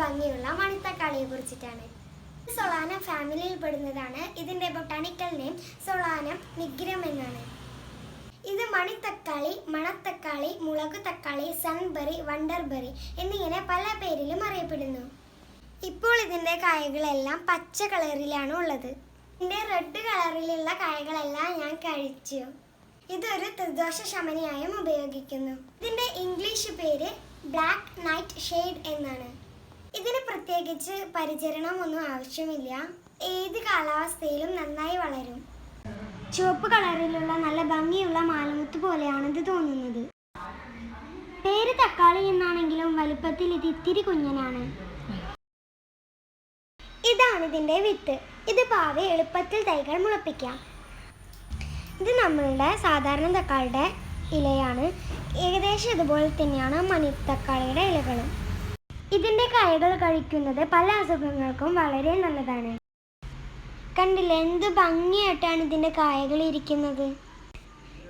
ഭംഗിയുള്ള മണിത്തക്കാളിയെ കുറിച്ചിട്ടാണ്. സൊളാനം ഫാമിലിയിൽ പെടുന്നതാണ്. ഇതിന്റെ ബൊട്ടാണിക്കൽ നെയിം സൊളാനം നിഗ്രം എന്നാണ്. ഇത് മണിത്തക്കാളി മണത്തക്കാളി മുളക് തക്കാളി സൺബെറി വണ്ടർബെറി എന്നിങ്ങനെ പല പേരിലും അറിയപ്പെടുന്നു. ഇപ്പോൾ ഇതിന്റെ കായകളെല്ലാം പച്ച കളറിലാണ് ഉള്ളത്. ഇതിന്റെ റെഡ് കളറിലുള്ള കായകളെല്ലാം ഞാൻ കഴിച്ചു. ഇതൊരു ത്രിദോഷ ശമനിയായും ഉപയോഗിക്കുന്നു. ഇതിന്റെ ഇംഗ്ലീഷ് പേര് ബ്ലാക്ക് നൈറ്റ് ഷെയ്ഡ് എന്നാണ്. ഇതിന് പ്രത്യേകിച്ച് പരിചരണം ഒന്നും ആവശ്യമില്ല. ഏത് കാലാവസ്ഥയിലും നന്നായി വളരും. ചുവപ്പ് കളറിലുള്ള നല്ല ഭംഗിയുള്ള മാലമുത്ത് പോലെയാണ് ഇത് തോന്നുന്നത്. പേര് തക്കാളി എന്നാണെങ്കിലും വലുപ്പത്തിൽ ഇത് ഇത്തിരി കുഞ്ഞനാണ്. ഇതാണ് ഇതിന്റെ വിത്ത്. ഇത് പാവി എളുപ്പത്തിൽ തൈകൾ മുളപ്പിക്കാം. ഇത് നമ്മളുടെ സാധാരണ തക്കാളിയുടെ ഇലയാണ്. ഏകദേശം ഇതുപോലെ തന്നെയാണ് മണി തക്കാളിയുടെ ഇലകളും. ഇതിന്റെ കായകൾ കഴിക്കുന്നത് പല അസുഖങ്ങൾക്കും വളരെ നല്ലതാണ്. കണ്ടില്ലേ എന്ത് ഭംഗിയായിട്ടാണ് ഇതിന്റെ കായകൾ ഇരിക്കുന്നത്.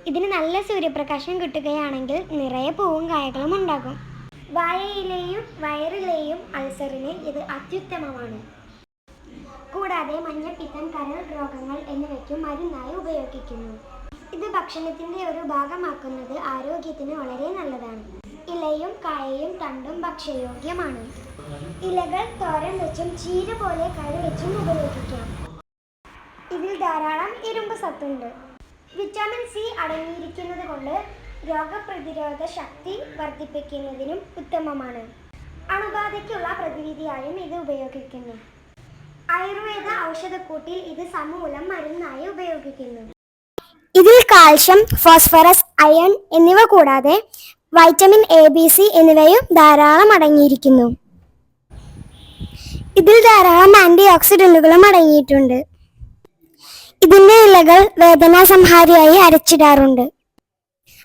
ഇതിന് നല്ല സൂര്യപ്രകാശം കിട്ടുകയാണെങ്കിൽ നിറയെ പൂവും കായകളും ഉണ്ടാകും. വായയിലെയും വയറിലെയും അൾസറിന് ഇത് അത്യുത്തമമാണ്. കൂടാതെ മഞ്ഞപ്പിത്തം കരൾ രോഗങ്ങൾ എന്നിവയ്ക്കും മരുന്നായി ഉപയോഗിക്കുന്നു. ഇത് ഭക്ഷണത്തിന്റെ ഒരു ഭാഗമാക്കുന്നത് ആരോഗ്യത്തിന് വളരെ നല്ലതാണ്. ഇലയും കായയും തണ്ടും ഭക്ഷ്യയോഗ്യമാണ്. ഇലകൾ തോരൻ വെച്ചും ചീര പോലെ കറി വെച്ചും ഉപയോഗിക്കാം. ഇതിൽ ധാരാളം ഇരുമ്പ് സത്തുണ്ട്. വിറ്റാമിൻ സി അടങ്ങിയിരിക്കുന്നത് കൊണ്ട് രോഗപ്രതിരോധ ശക്തി വർദ്ധിപ്പിക്കുന്നതിനും ഉത്തമമാണ്. അണുബാധയ്ക്കുള്ള പ്രതിവിധിയായും ഇത് ഉപയോഗിക്കുന്നു. ആയുർവേദ ഔഷധക്കൂട്ടിൽ ഇത് സമൂലം മരുന്നായി ഉപയോഗിക്കുന്നു. ഇതിൽ കാൽഷ്യം ഫോസ്ഫറസ് അയൺ എന്നിവ കൂടാതെ വൈറ്റമിൻ എ ബി സി എന്നിവയും ധാരാളം അടങ്ങിയിരിക്കുന്നു. ഇതിൽ ധാരാളം ആന്റി ഓക്സിഡന്റുകളും അടങ്ങിയിട്ടുണ്ട്. ഇതിന്റെ ഇലകൾ വേദനാ സംഹാരിയായി അരച്ചിടാറുണ്ട്.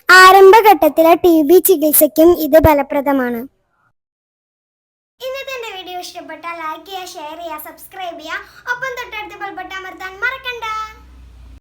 ആരംഭഘട്ടത്തിലെ ടി ബി ചികിത്സയ്ക്കും ഇത് ഫലപ്രദമാണ്. ഇന്നത്തെ വീഡിയോ ഇഷ്ടപ്പെട്ടാൽ ലൈക്ക് ചെയ്യുക ഷെയർ ചെയ്യുക സബ്സ്ക്രൈബ് ചെയ്യുക. ഒപ്പം തൊട്ടടുത്ത് ബെൽബട്ടൺ അമർത്താൻ മറക്കണ്ട.